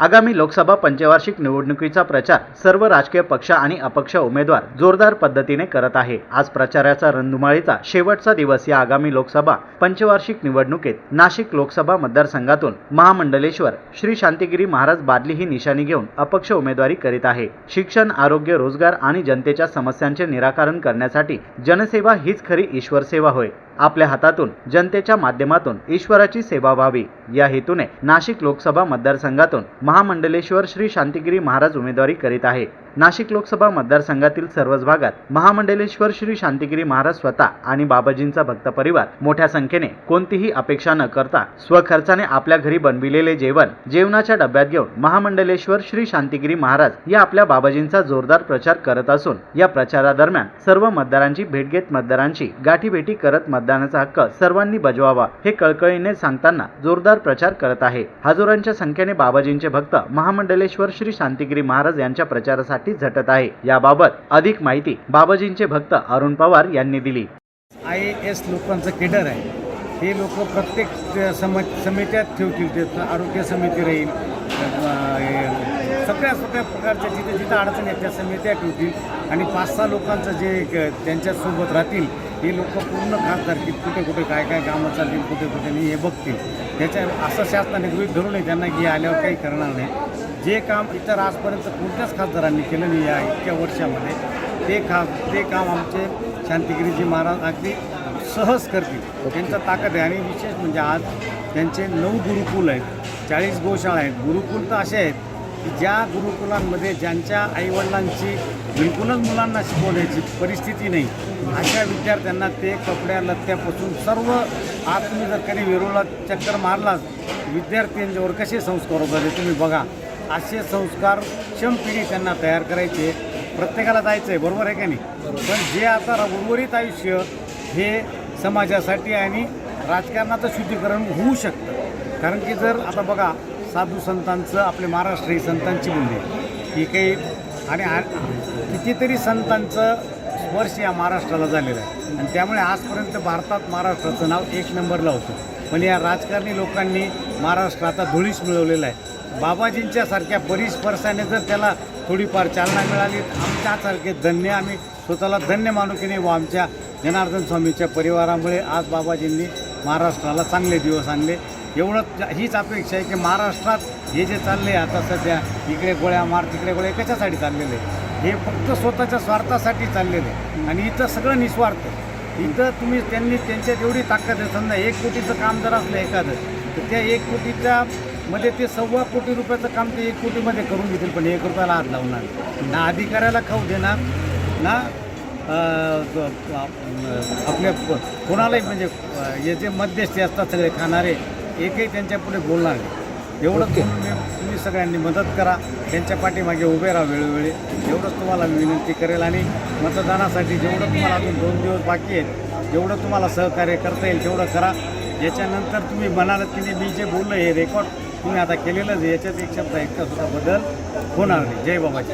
आगामी लोकसभा पंचवार्षिक निवडणुकीचा प्रचार सर्व राजकीय पक्ष आणि अपक्ष उमेदवार जोरदार पद्धतीने करत आहे. आज प्रचाराचा रणधुमाळीचा शेवटचा दिवस या आगामी लोकसभा पंचवार्षिक निवडणुकीत नाशिक लोकसभा मतदारसंघातून महामंडलेश्वर श्री शांतिगिरी महाराज बादली ही निशाणी घेऊन अपक्ष उमेदवारी करीत आहे. शिक्षण आरोग्य रोजगार आणि जनतेच्या समस्यांचे निराकरण करण्यासाठी जनसेवा हीच खरी ईश्वरसेवा होय. आपल्या हातातून जनतेच्या माध्यमातून ईश्वराची सेवा व्हावी. या हेतूने नाशिक लोकसभा मतदारसंघातून महामंडलेश्वर श्री शांतिगिरी महाराज उमेदवारी करीत आहे. नाशिक लोकसभा मतदारसंघातील सर्वच भागात महामंडलेश्वर श्री शांतिगिरी महाराज स्वतः आणि बाबाजींचा भक्त परिवार मोठ्या संख्येने कोणतीही अपेक्षा न करता स्वखर्चाने आपल्या घरी बनविलेले जेवण जेवणाच्या डब्यात घेऊन महामंडलेश्वर श्री शांतिगिरी महाराज या आपल्या बाबाजींचा जोरदार प्रचार करत असून या प्रचारादरम्यान सर्व मतदारांची भेट घेत मतदारांची गाठीभेटी करत मतदानाचा हक्क सर्वांनी बजवावा हे कळकळीने सांगताना जोरदार प्रचार करत आहे. हजारोंच्या संख्येने बाबाजींचे भक्त महामंडलेश्वर श्री शांतिगिरी महाराज यांच्या प्रचारासाठी झटत आहे. याबाबत अधिक माहिती बाबाजींचे भक्त अरुण पवार यांनी दिली. आय एस लोकांचं केडर आहे. हे लोक प्रत्येक सम समित्यात ठेवतील ते आरोग्य समिती राहील. सगळ्या सगळ्या प्रकारच्या जिथे जिथं अडचण आहेत त्या समित्या ठेवतील. आणि पाच सहा लोकांचं जे त्यांच्यासोबत राहतील हे लोक पूर्ण खासदार की कुठे कुठे काय काय कामं चालतील कुठे कुठे नाही हे बघतील. त्याच्या असं शासनाने गृहित धरू नये त्यांना की आल्यावर काही करणार नाही. जे काम इतर आजपर्यंत कोणत्याच खासदारांनी केलं नाही या इतक्या वर्षामध्ये ते खास ते काम आमचे शांतिगिरीजी महाराज अगदी सहज करतील. त्यांचा ताकद आहे आणि विशेष म्हणजे आज त्यांचे नऊ गुरुकुल आहेत चाळीस गोशाळा आहेत. गुरुकुल तर असे आहेत की ज्या गुरुकुलांमध्ये ज्यांच्या आईवडिलांची बिलकुलच मुलांना शिकवण्याची परिस्थिती नाही अशा विद्यार्थ्यांना ते कपड्या लत्त्यापासून सर्व आज तुम्ही जर कधी वेरूळला चक्कर मारलात विद्यार्थ्यांच्यावर कसे संस्कार होतात तुम्ही बघा. असे संस्कार क्षम पिढी त्यांना तयार करायचे. प्रत्येकाला जायचं आहे बरोबर आहे का नाही? पण जे आता उर्वरित आयुष्य हे समाजासाठी आणि राजकारणाचं शुद्धीकरण होऊ शकतं. कारण की जर आता बघा साधू संतांचं आपले महाराष्ट्र संतांची बोलली ही काही आणि कितीतरी संतांचं स्पर्श या महाराष्ट्राला झालेलं आहे. आणि त्यामुळे आजपर्यंत भारतात महाराष्ट्राचं नाव एक नंबरला होतं. पण या राजकारणी लोकांनी महाराष्ट्र आता धुळीस मिळवलेला आहे. बाबाजींच्या सारख्या बरीच स्पर्शाने जर त्याला थोडीफार चालना मिळाली आमच्यासारखे धन्य आम्ही. स्वतःला धन्य मानू की नाही व आमच्या जनार्दन स्वामीच्या परिवारामुळे आज बाबाजींनी महाराष्ट्राला चांगले दिवस आणले. एवढं हीच अपेक्षा आहे की महाराष्ट्रात हे जे चालले आता सध्या इकडे गोळ्या मार तिकडे गोळ्या कशासाठी चाललेले हे फक्त स्वतःच्या स्वार्थासाठी चाललेले आणि इथं सगळं निस्वार्थ इथं तुम्ही त्यांनी त्यांच्यात एवढी ताकद आहे. समजा एक कोटीचं काम जर असलं एखादं तर त्या एक कोटीच्या मध्ये ते सव्वा कोटी रुपयाचं काम ते एक कोटीमध्ये करून घेतील पण एक रुपयाला हात लावणार. ना अधिकाऱ्याला खाऊ देणार ना आपल्या कोणालाही म्हणजे हे जे मध्यस्थी असतात सगळे खाणारे एकही त्यांच्या पुढे बोलणार नाही एवढं तुम्ही तुम्ही सगळ्यांनी मदत करा त्यांच्या पाठीमागे उभे राहा वेळोवेळी. एवढंच तुम्हाला मी विनंती करेल आणि मतदानासाठी जेवढं तुम्हाला अजून दोन दिवस बाकी आहेत जेवढं तुम्हाला सहकार्य करता येईल तेवढं करा. याच्यानंतर तुम्ही म्हणालात की मी जे बोललो हे रेकॉर्ड तुम्ही आता केलेलंच याच्यात एक शब्द इतका सुद्धा बदल होणार नाही. जय बाबाजी